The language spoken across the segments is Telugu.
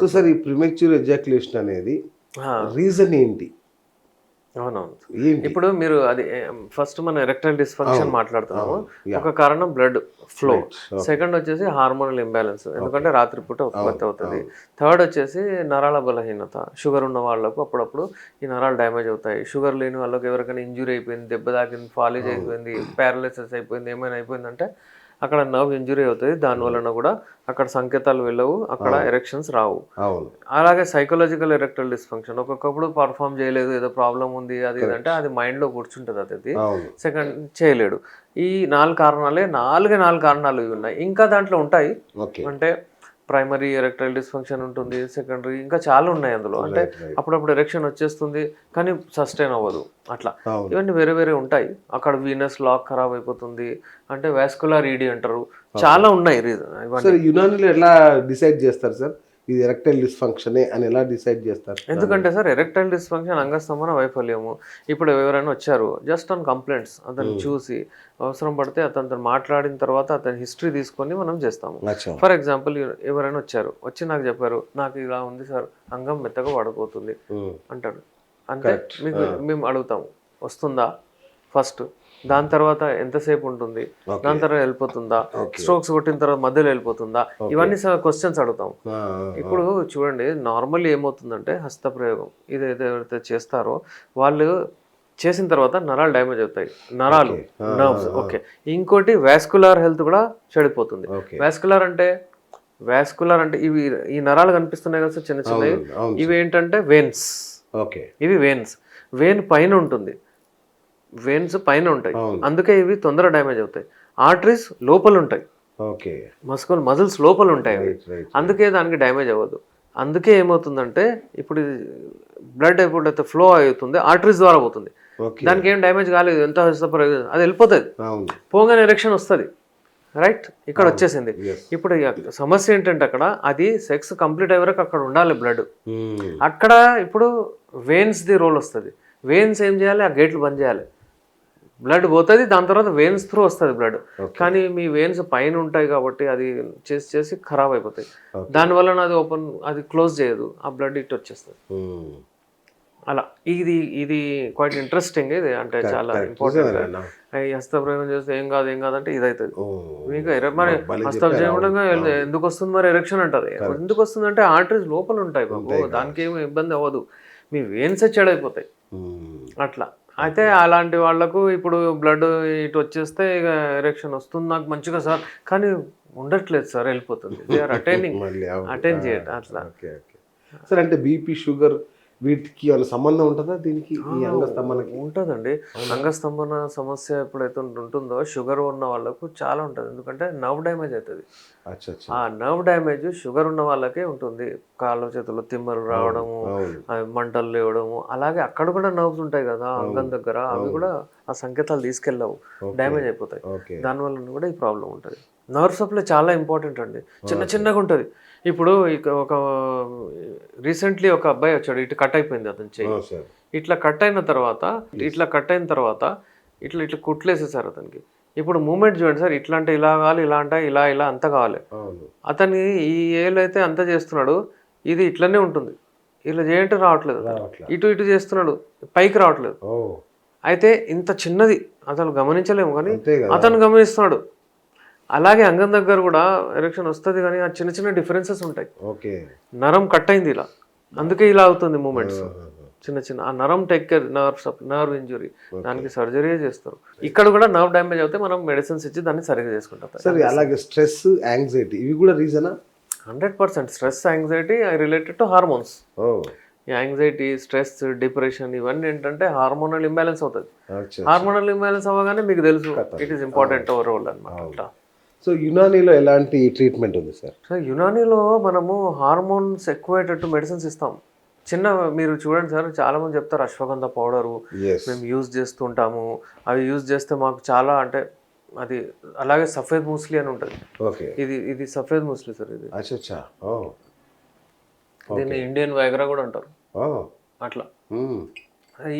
సో సార్ ఈ ప్రిమెచ్యూర్ ఎజాక్యులేషన్ అనేది రీజన్ ఏంటి? అవునవును. ఇప్పుడు మీరు అది ఫస్ట్ మనం ఎరెక్టైల్ డిస్ఫంక్షన్ మాట్లాడుతున్నాము. ఒక కారణం బ్లడ్ ఫ్లో. సెకండ్ వచ్చేసి హార్మోనల్ ఇంబ్యాలెన్స్. ఎందుకంటే రాత్రిపూట ఉత్పత్తి అవుతుంది. థర్డ్ వచ్చేసి నరాల బలహీనత. షుగర్ ఉన్న వాళ్ళకు అప్పుడప్పుడు ఈ నరాలు డ్యామేజ్ అవుతాయి. షుగర్ లేని వాళ్ళకి ఎవరికైనా ఇంజురీ అయిపోయింది దెబ్బ తాకింది ఫాలేజ్ అయిపోయింది పారాలైసిస్ అయిపోయింది ఏమైనా అయిపోయిందంటే అక్కడ నర్వ్ ఇంజురీ అవుతుంది. దాని వలన కూడా అక్కడ సంకేతాలు వెళ్ళవు అక్కడ ఎరెక్షన్స్ రావు. అలాగే సైకలాజికల్ ఎరెక్టల్ డిస్ఫంక్షన్ ఒక్కొక్కప్పుడు పర్ఫామ్ చేయలేదు ఏదో ప్రాబ్లం ఉంది అది అంటే అది మైండ్లో కూర్చుంటుంది అది సెకండ్ చేయలేడు. ఈ నాలుగు కారణాలే నాలుగే నాలుగు కారణాలు ఇవి ఉన్నాయి. ఇంకా దాంట్లో ఉంటాయి. అంటే ప్రైమరీ ఎరెక్టైల్ డిస్ఫంక్షన్ ఉంటుంది సెకండరీ ఇంకా చాలా ఉన్నాయి అందులో. అంటే. అప్పుడప్పుడు ఎరెక్షన్ వచ్చేస్తుంది కానీ సస్టైన్ అవ్వదు అట్లా. ఇవన్నీ వేరే వేరే ఉంటాయి. అక్కడ వీనస్ లాక్ ఖరాబ్ అయిపోతుంది. అంటే వాస్కులర్ ఈడీ అంటారు. చాలా ఉన్నాయి రీజన్ యునానిలో ఎలా డిసైడ్ చేస్తారు సార్? ఇది ఎరెక్టైల్ డిస్ఫంక్షనే అని ఎలా డిసైడ్ చేస్తారు? ఎందుకంటే సార్ ఎరెక్టైల్ డిస్ఫంక్షన్ అంగస్తంభన వైఫల్యము. ఇప్పుడు ఎవరైనా వచ్చారు జస్ట్ ఆన్ కంప్లైంట్స్ అతను చూసి అవసరం పడితే అతనితో మాట్లాడిన తర్వాత అతని హిస్టరీ తీసుకొని మనం చేస్తాము. ఫర్ ఎగ్జాంపుల్ ఎవరైనా వచ్చారు వచ్చి నాకు చెప్పారు నాకు ఇలా ఉంది సార్ అంగం మెత్తగా పడిపోతుంది అంటాడు. అంతే మీకు మేము అడుగుతాము వస్తుందా? ఫస్ట్ దాని తర్వాత ఎంతసేపు ఉంటుంది? దాని తర్వాత వెళ్ళిపోతుందా. స్ట్రోక్స్ కొట్టిన తర్వాత మధ్యలో వెళ్ళిపోతుందా? ఇవన్నీ క్వశ్చన్స్ అడుగుతాం. ఇప్పుడు చూడండి నార్మల్ ఏమవుతుందంటే హస్తప్రయోగం ఇది ఏదైతే చేస్తారో వాళ్ళు చేసిన తర్వాత నరాలు డ్యామేజ్ అవుతాయి. నరాలు నర్వ్స్ ఓకే. ఇంకోటి వాస్కులార్ హెల్త్ కూడా చెడిపోతుంది. వాస్కులార్ అంటే వాస్కులార్ అంటే ఇవి ఈ నరాలు కనిపిస్తున్నాయి కదా చిన్న చిన్నవి? ఇవి ఏంటంటే వెన్స్ ఓకే. ఇవి వెన్స్ వెయిన్ పైన ఉంటుంది. వెయిన్స్ పైన ఉంటాయి. అందుకే ఇవి తొందర డ్యామేజ్ అవుతాయి. ఆర్టరీస్ లోపల ఉంటాయి. ఓకే. మస్కుల్ మజిల్స్ లోపల ఉంటాయి అవి. అందుకే దానికి డ్యామేజ్ అవ్వదు. అందుకే ఏమవుతుందంటే ఇప్పుడు బ్లడ్ ఎప్పుడైతే ఫ్లో అవుతుంది ఆర్టరీస్ ద్వారా పోతుంది. దానికి ఏం డ్యామేజ్ కాలేదు ఎంత అది వెళ్ళిపోతుంది. పోగానే ఎరెక్షన్ వస్తుంది. రైట్ ఇక్కడ వచ్చేసింది. ఇప్పుడు సమస్య ఏంటంటే అక్కడ అది సెక్స్ కంప్లీట్ అయ్యే వరకు అక్కడ ఉండాలి బ్లడ్ ఉమ్, అక్కడ ఇప్పుడు veins ది రోల్ వస్తుంది. వెయిన్స్ ఏం చేయాలి? ఆ గేట్లు బంద్ చేయాలి. బ్లడ్ పోతుంది దాని తర్వాత వెయిన్స్ త్రూ వస్తుంది బ్లడ్ కానీ మీ వెయిన్స్ పైన ఉంటాయి కాబట్టి అది చేసి చేసి ఖరాబ్ అయిపోతాయి. దానివల్ల అది ఓపెన్ అది క్లోజ్ చేయదు. ఆ బ్లడ్ ఇట్ వచ్చేస్తుంది. ఉమ్. అలా. ఇది ఇది క్వైట్ ఇంట్రెస్టింగ్ ఇది. అంటే చాలా ఇంపార్టెంట్ హస్తప్రయోగం చేస్తే ఏం కాదు ఏం కాదు అంటే ఇది అవుతుంది ఓ, మీకు మరి హస్తం. చేయకుండా. ఎందుకు వస్తుంది మరి ఎరెక్షన్ అంటది? ఎందుకు వస్తుంది అంటే ఆర్టరీస్ లోపల ఉంటాయి బాబు. దానికి ఏమి ఇబ్బంది అవ్వదు. మీ వెయిన్స్ చెడైపోతాయి. ఉమ్, అట్లా. అయితే అలాంటి వాళ్ళకు ఇప్పుడు బ్లడ్ ఇటు వచ్చేస్తే ఇక ఎరెక్షన్ వస్తుంది నాకు మంచిగా సార్. కానీ ఉండట్లేదు సార్ వెళ్ళిపోతుంది. అవును. అటెండ్ చేయటం అట్లా. Okay okay. సార్ అంటే బీపీ షుగర్ వీటికి ఏమైనా సంబంధం ఉంటుందా? దీనికి ఈ అంగస్తంభనకి ఉంటుందండి. అంగస్తంభన సమస్య ఎప్పుడైతే ఉంటుందో షుగర్ ఉన్న వాళ్ళకు చాలా ఉంటుంది. ఎందుకంటే నర్వ్ డ్యామేజ్ అవుతుంది. ఆ నర్వ్ డ్యామేజ్ షుగర్ ఉన్న వాళ్ళకే ఉంటుంది. కాళ్ళ చేతుల్లో తిమ్మరు రావడము మంటలు లేవడము. అలాగే అక్కడ కూడా నర్వ్స్ ఉంటాయి కదా అంగం దగ్గర. అవి కూడా ఆ సంకేతాలు తీసుకెళ్ళవు. డ్యామేజ్ అయిపోతాయి. దానివల్ల కూడా ఈ ప్రాబ్లం ఉంటుంది. నర్వ్ సప్లై చాలా ఇంపార్టెంట్ అండి. చిన్న చిన్నగా ఉంటుంది. ఇప్పుడు ఇక ఒక రీసెంట్లీ ఒక అబ్బాయి వచ్చాడు ఇటు కట్ అయిపోయింది అతని చెయ్యి. ఇట్లా కట్ అయిన తర్వాత ఇట్లా కట్ అయిన తర్వాత ఇట్లా ఇట్లా కుట్లేసేసారు అతనికి. ఇప్పుడు మూమెంట్ చూడండి సార్ ఇట్లా అంటే ఇలా కావాలి ఇలా అంటే ఇలా ఇలా అంత కావాలి. అతని ఈ ఏళ్ళు అయితే అంత చేస్తున్నాడు ఇది ఇట్లనే ఉంటుంది. ఇలా చేయంటే రావట్లేదు అతను. రావట్లే. ఇటు ఇటు చేస్తున్నాడు పైకి రావట్లేదు. అయితే ఇంత చిన్నది అసలు గమనించలేము కానీ అతను గమనిస్తున్నాడు. అలాగే అంగం దగ్గర కూడా ఎరెక్షన్ వస్తుంది కానీ ఆ చిన్న చిన్న డిఫరెన్సెస్ ఉంటాయి. ఓకే. నరం కట్ అయింది ఇలా. అందుకే ఇలా అవుతుంది మూమెంట్స్ చిన్న చిన్న ఆ నరం take care nerve nerve injury దానికి సర్జరీ చేస్తారు. ఇక్కడ కూడా నర్వ్ డ్యామేజ్ అవుతే మనం మెడిసిన్స్ ఇచ్చి దాన్ని సరిగా చేసుకుంటాం. సరే అలాగే స్ట్రెస్ యాంగ్జైటీ ఇవి కూడా రీజనా hundred percent stress anxiety related to hormones anxiety stress depression ఇవన్నీ ఏంటంటే హార్మోనల్ ఇంబ్యాలెన్స్ అవుతుంది. హార్మోనల్ ఇంబ్యాలెన్స్ అవ్వగానే మీకు తెలుసు ఇట్ ఈస్ ఇంపార్టెంట్ రోల్ అనమాట సో యునానీలో ఎలాంటి ట్రీట్మెంట్ ఉంది సార్ సో యునానీలో మనము హార్మోన్స్ ఎక్కువయ్యేటట్టు మెడిసిన్స్ ఇస్తాం. చిన్న మీరు చూడండి సార్ చాలా మంది చెప్తారు అశ్వగంధ పౌడరు మేము యూజ్ చేస్తుంటాము అవి యూజ్ చేస్తే మాకు చాలా అంటే అది అలాగే సఫేద్ ముస్లి అని ఉంటుంది. ఓకే. ఇది ఇది సఫేద్ ముస్లి సార్ ఇది. అచ్చా దీన్ని ఇండియన్ వైగ్రా కూడా అంటారు. అట్లా.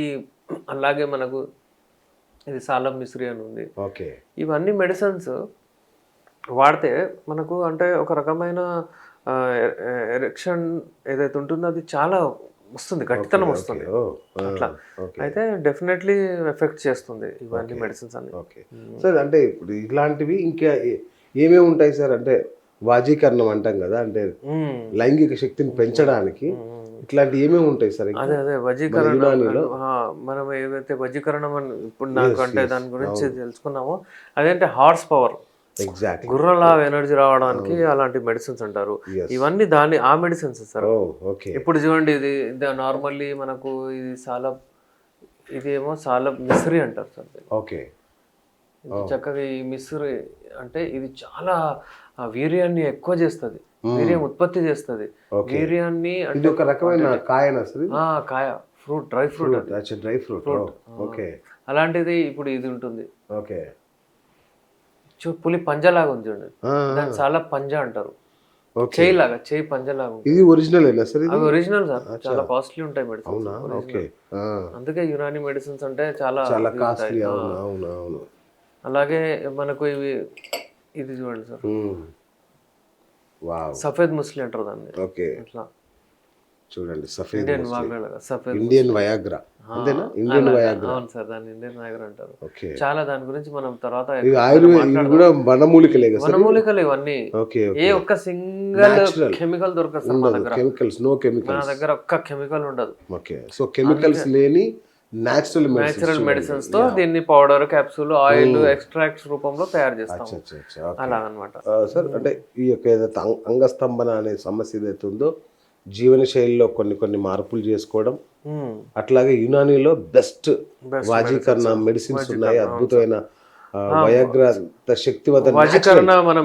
ఈ అలాగే మనకు ఇది సాలం మిశ్రీ అని ఉంది. ఓకే. ఇవన్నీ మెడిసిన్స్ వాడితే మనకు అంటే ఒక రకమైన ఎరెక్షన్ ఏదైతే ఉంటుందో అది చాలా వస్తుంది గట్టితనం వస్తుంది. అట్లా. అయితే డెఫినెట్లీ ఎఫెక్ట్ చేస్తుంది ఇవన్నీ మెడిసిన్స్ అన్ని. ఓకే. సార్ అంటే ఇప్పుడు ఇలాంటివి ఇంకా ఏమేమి ఉంటాయి సార్? అంటే వాజీకరణం అంటాం కదా అంటే. లైంగిక శక్తిని పెంచడానికి ఇట్లాంటి ఏమేమి ఉంటాయి సార్? అదే అదే వజీకరణ మనం ఏదైతే వజీకరణం అని ఇప్పుడు నాకు అంటే దాని గురించి తెలుసుకున్నామో అదేంటే హార్స్ పవర్. ఎగ్జాక్ట్లీ గుర్రలా ఎనర్జీ రావడానికి అలాంటి మెడిసిన్స్ అంటారు. ఇవన్నీ దాని ఆ మెడిసిన్స్ సార్? ఓకే ఇప్పుడు చూడండి ఇది నార్మల్లీ మనకు ఇది చాలా ఇదేమో చాలా మిస్రీ అంటారు సార్ దీన్ని. ఓకే ఇది చక్కగా ఈ మిస్రీ అంటే ఇది చాలా వీర్యాన్ని ఎక్కువ చేస్తుంది. వీర్యం ఉత్పత్తి చేస్తుంది. వీర్యాన్ని ఇది అంటే ఒక రకమైన కాయనా ఇది? కాయ. Fruit dry fruit dry fruit okay అలాంటిది ఇప్పుడు ఇది ఉంటుంది. ఓకే చూ పులి పంజలాగా ఉంది చూడండి. దాన్ని చాలా పంజా అంటారు. చేయి లాగా చేయి పంజలాగా ఇది ఒరిజినల్ సార్ అవి ఒరిజినల్ సార్. చాలా కాస్ట్లీ ఉంటాయి మెడిసిన్స్ అవునా? ఓకే. అందుకే యునాని మెడిసిన్స్ అంటే చాలా. కాస్ట్లీ. అవును అవును అలాగే మనకు ఇవి ఇది చూడండి సార్. సఫేద్ ముస్లి అంటారు దాన్ని. ఓకే. ఇట్లా. చూడండి సఫేద్ ఇండియన్ వయాగ్రా. అంతేనా? Indian Viagra. అవును సార్ దాన్ని ఇండియన్ నాగర్ అంటారు. ఓకే. చాలా దాని గురించి మనం తర్వాత ఆయుర్వేద కూడా వనమూలికలే కదా వనమూలికలు ఇవన్నీ. ఓకే ఏ ఒక్క సింగిల్. కెమికల్ దొరకదు సార్ మా ఉండదు. దగ్గర. కెమికల్స్ నో మన కెమికల్స్ దగ్గర ఒక్క కెమికల్ ఉండదు. ఓకే. సో కెమికల్స్ లేని న్యాచురల్ నేచురల్ మెడిసిన్స్తో దీన్ని పౌడర్ క్యాప్సూల్ ఆయిల్ ఎక్స్ట్రాక్ట్స్ రూపంలో తయారు చేస్తాం అలా అనమాట సార్ అంటే ఈ యొక్క ఏదైతే అంగ- అంగస్తంభన అనే సమస్య ఏదైతే ఉందో జీవన శైలిలో కొన్ని కొన్ని మార్పులు చేసుకోవడం అట్లాగే యునానీలో బెస్ట్ వాజీకరణ మెడిసిన్స్. ఉన్నాయి. అద్భుతమైన శక్తివంత మనం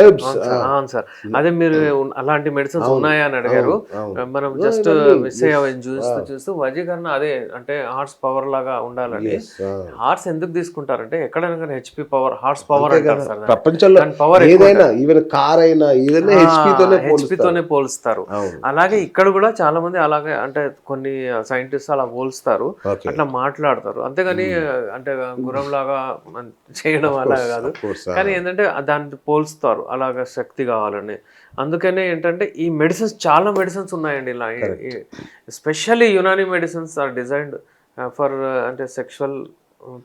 హెర్బ్స్ అవును సార్. అదే మీరు ఉన్- అలాంటి మెడిసిన్స్ ఉన్నాయా అని అడిగారు. మనం జస్ట్ మిస్ అయ్యామని చూస్తూ చూస్తూ వజీకరణ అదే అంటే హార్స్ పవర్ లాగా ఉండాలండి. హార్స్ ఎందుకు తీసుకుంటారంటే ఎక్కడైనా కానీ హెచ్పి పవర్ హార్స్ పవర్ అంటారు సార్ దాన్ని. ప్రపంచంలో పవర్ ఏదైనా ఈవెన్ కార్ అయినా ఏదైనా హెచ్పి తోనే హెచ్పి పోలుస్తారు. అలాగే ఇక్కడ కూడా చాలా మంది అలాగే అంటే కొన్ని సైంటిస్ట్ అలా పోల్స్తారు. అట్లా మాట్లాడతారు. అంతేగాని అంటే గుర్రం లాగా చేయడం అలా కాదు. కానీ ఏంటంటే దాన్ని పోల్స్తారు. అలాగ శక్తి కావాలని. అందుకనే ఏంటంటే ఈ మెడిసిన్స్ చాలా మెడిసిన్స్ ఉన్నాయండి ఇలా. Specially Unani medicines are designed for అంటే సెక్షువల్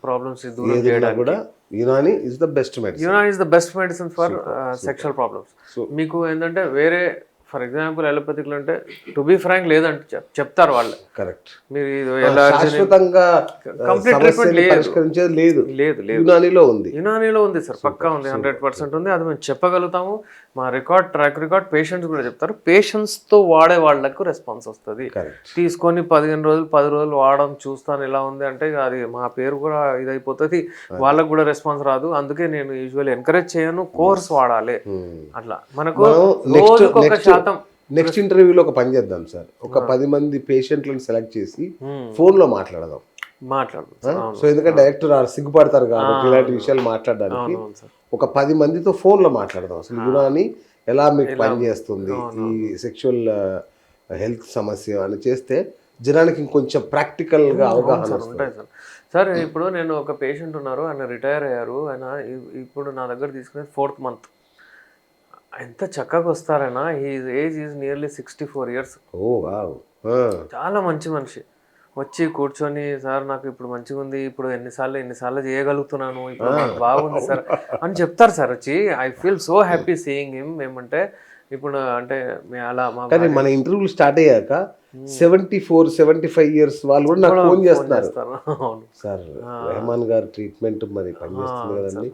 ప్రాబ్లమ్స్ దూరం ఏదైనా చేయడానికి. కూడా Unani is the best medicine Unani is the best medicine for sexual problems మీకు ఏంటంటే వేరే ఫర్ ఎగ్జాంపుల్ ఎలోపతిక్లు అంటే టు బి ఫ్రాంక్ లేదంటే చెప్- చెప్తారు వాళ్ళు. కరెక్ట్ మీరు treatment లేదు. లేదు. లేదు యునానిలో ఉంది. యునానీలో ఉంది సార్ పక్కా ఉంది హండ్రెడ్ పర్సెంట్ ఉంది. అది మేము చెప్పగలుగుతాము. మా రికార్డ్ ట్రాక్ రికార్డ్ పేషెంట్స్ కూడా చెప్తారు. Patients తో వాడే వాళ్ళకు రెస్పాన్స్ వస్తుంది. తీసుకొని పదిహేను రోజులు పది రోజులు వాడడం చూస్తాను ఎలా ఉంది అంటే అది మా పేరు కూడా ఇదైపోతుంది. వాళ్ళకు కూడా రెస్పాన్స్ రాదు. అందుకే నేను యూజువల్ ఎంకరేజ్ చేయను కోర్స్ వాడాలి. అట్లా. మనకు నెక్స్ట్ రోజుకు ఒక నెక్స్ట్ శాతం నెక్స్ట్ ఇంటర్వ్యూలో ఒక పని చేద్దాం సార్. ఒక పది మంది పేషెంట్లను సెలెక్ట్ చేసి ఫోన్లో మాట్లాడదాం. మాట్లాడు సో ఎందుకంటే డైరెక్టర్ సిగ్గుపడతారు కాబట్టి ఇలాంటి విషయాలు మాట్లాడడానికి ఒక పది మందితో ఫోన్లో మాట్లాడదాం. అసలు యునాని ఎలా మీకు పని చేస్తుంది? ఈ సెక్షువల్ హెల్త్ సమస్య అని చేస్తే జనానికి ఇంకొంచెం ప్రాక్టికల్గా అవగాహన ఉంటాయి సార్. సార్ ఇప్పుడు నేను ఒక పేషెంట్ ఉన్నారు ఆయన రిటైర్ అయ్యారు ఆయన ఇప్పుడు నా దగ్గర తీసుకునేది ఫోర్త్ మంత్ ఎంత చక్కగా వస్తారైనా ఈ age is nearly sixty four years. Oh wow. చాలా మంచి మనిషి. వచ్చి కూర్చొని సార్ నాకు ఇప్పుడు మంచిగా ఉంది ఇప్పుడు ఎన్నిసార్లు ఎన్నిసార్లు చేయగలుగుతున్నాను ఇప్పుడు నాకు బాగుంది సార్. అని చెప్తారు సార్ వచ్చి. I feel so happy seeing him. ఏమంటే ఇప్పుడు అంటే అలా కానీ మన ఇంటర్వ్యూలు స్టార్ట్ అయ్యాక seventy four seventy five years వాళ్ళు కూడా నాకు ఫోన్ చేస్తున్నారు. సార్ రెహమాన్ గారు ట్రీట్మెంట్ మరి పనిచేస్తుంది కదండి.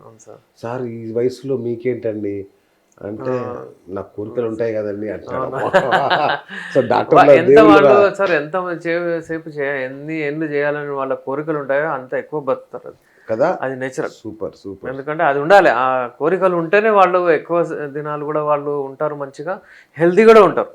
సార్ ఈ వయసులో మీకేంటండి? అంటే నాకు కోరికలు ఉంటాయి కదండి సో డాక్టర్ ఎంత వాళ్ళు సార్ ఎంత సేపు ఎన్ని ఎన్ని చేయాలని వాళ్ళ కోరికలు ఉంటాయో అంత ఎక్కువ బతుకుతారు. కదా? అది నేచురల్ సూపర్ సూపర్. ఎందుకంటే అది ఉండాలి. ఆ కోరికలు ఉంటేనే వాళ్ళు ఎక్కువ దినాలు కూడా వాళ్ళు ఉంటారు మంచిగా హెల్తీ కూడా ఉంటారు.